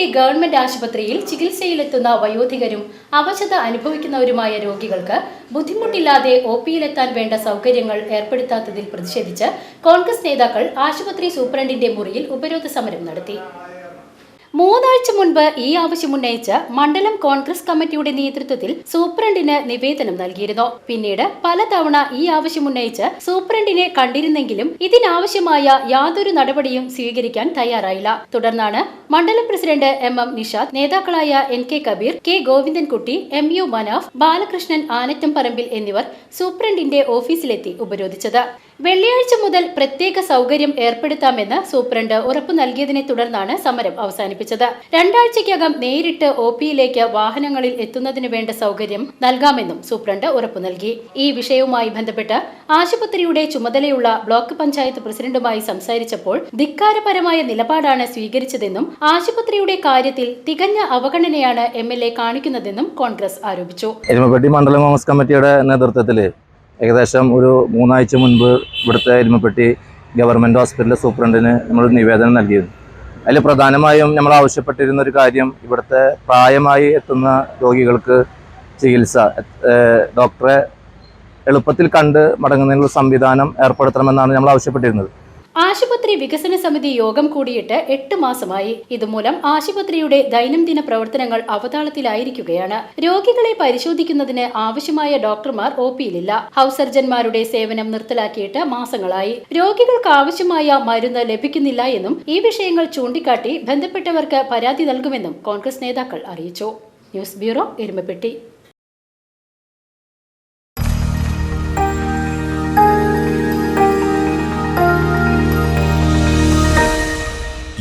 Erumapetty government ആശുപത്രിയിൽ ചികിത്സയിലെത്തുന്ന വയോധികരും അവശത അനുഭവിക്കുന്നവരുമായ രോഗികൾക്ക് ബുദ്ധിമുട്ടില്ലാതെ ഒ പിയിലെത്താൻ വേണ്ട സൗകര്യങ്ങൾ ഏർപ്പെടുത്താത്തതിൽ പ്രതിഷേധിച്ച് കോൺഗ്രസ് നേതാക്കൾ ആശുപത്രി സൂപ്രണ്ടിന്റെ മുറിയിൽ ഉപരോധ സമരം നടത്തി. മൂന്നാഴ്ച മുൻപ് ഈ ആവശ്യം ഉന്നയിച്ച് മണ്ഡലം കോൺഗ്രസ് കമ്മിറ്റിയുടെ നേതൃത്വത്തിൽ സൂപ്രണ്ടിന് നിവേദനം നൽകിയിരുന്നു. പിന്നീട് പലതവണ ഈ ആവശ്യം ഉന്നയിച്ച് സൂപ്രണ്ടിനെ കണ്ടിരുന്നെങ്കിലും ഇതിനാവശ്യമായ യാതൊരു നടപടിയും സ്വീകരിക്കാൻ തയ്യാറായില്ല. തുടർന്നാണ് മണ്ഡലം പ്രസിഡന്റ് എം എം നിഷാദ് നേതാക്കളായ N K Kabir K Govindankutty M U Manaf Balakrishnan Anattam Parambil എന്നിവർ സൂപ്രണ്ടിന്റെ ഓഫീസിലെത്തി ഉപരോധിച്ചത്. വെള്ളിയാഴ്ച മുതൽ പ്രത്യേക സൗകര്യം ഏർപ്പെടുത്താമെന്ന് സൂപ്രണ്ട് ഉറപ്പു നൽകിയതിനെ തുടർന്നാണ് സമരം അവസാനിപ്പിച്ചത്. രണ്ടാഴ്ചയ്ക്കകം നേരിട്ട് ഒ പിയിലേക്ക് വാഹനങ്ങളിൽ എത്തുന്നതിന് വേണ്ട സൗകര്യം നൽകാമെന്നും സൂപ്രണ്ട് ഉറപ്പു നൽകി. ഈ വിഷയവുമായി ബന്ധപ്പെട്ട് ആശുപത്രിയുടെ ചുമതലയുള്ള ബ്ലോക്ക് പഞ്ചായത്ത് പ്രസിഡന്റുമായി സംസാരിച്ചപ്പോൾ ധിക്കാരപരമായ നിലപാടാണ് സ്വീകരിച്ചതെന്നും ആശുപത്രിയുടെ കാര്യത്തിൽ തികഞ്ഞ അവഗണനയാണ് എം എൽ എ കാണിക്കുന്നതെന്നും കോൺഗ്രസ് ആരോപിച്ചു. എരുമപ്പെട്ടി മണ്ഡലം കോൺഗ്രസ് കമ്മിറ്റിയുടെ നേതൃത്വത്തിൽ ഏകദേശം ഒരു മൂന്നാഴ്ച മുൻപ് ഇവിടുത്തെ എരുമപ്പെട്ടി ഗവൺമെന്റ് ഹോസ്പിറ്റലിലെ സൂപ്രണ്ടിന് നമ്മൾ നിവേദനം നൽകിയിരുന്നു. അതിൽ പ്രധാനമായും നമ്മൾ ആവശ്യപ്പെട്ടിരുന്ന ഒരു കാര്യം ഇവിടുത്തെ പ്രായമായി എത്തുന്ന രോഗികൾക്ക് ചികിത്സ. ഡോക്ടറെ എളുപ്പത്തിൽ കണ്ട് മടങ്ങുന്നതിനുള്ള സംവിധാനം ഏർപ്പെടുത്തണമെന്നാണ് നമ്മൾ ആവശ്യപ്പെട്ടിരുന്നത്. ആശുപത്രി വികസന സമിതി യോഗം കൂടിയിട്ട് എട്ട് മാസമായി. ഇതുമൂലം ആശുപത്രിയുടെ ദൈനംദിന പ്രവർത്തനങ്ങൾ അവതാളത്തിലായിരിക്കുകയാണ്. രോഗികളെ പരിശോധിക്കുന്നതിന് ആവശ്യമായ ഡോക്ടർമാർ ഒ പിയിലില്ല. ഹൗസ് സർജൻമാരുടെ സേവനം നിർത്തലാക്കിയിട്ട് മാസങ്ങളായി. രോഗികൾക്ക് ആവശ്യമായ മരുന്ന് ലഭിക്കുന്നില്ല എന്നും ഈ വിഷയങ്ങൾ ചൂണ്ടിക്കാട്ടി ബന്ധപ്പെട്ടവർക്ക് പരാതി നൽകുമെന്നും കോൺഗ്രസ് നേതാക്കൾ അറിയിച്ചു. News bureau Erumapetty.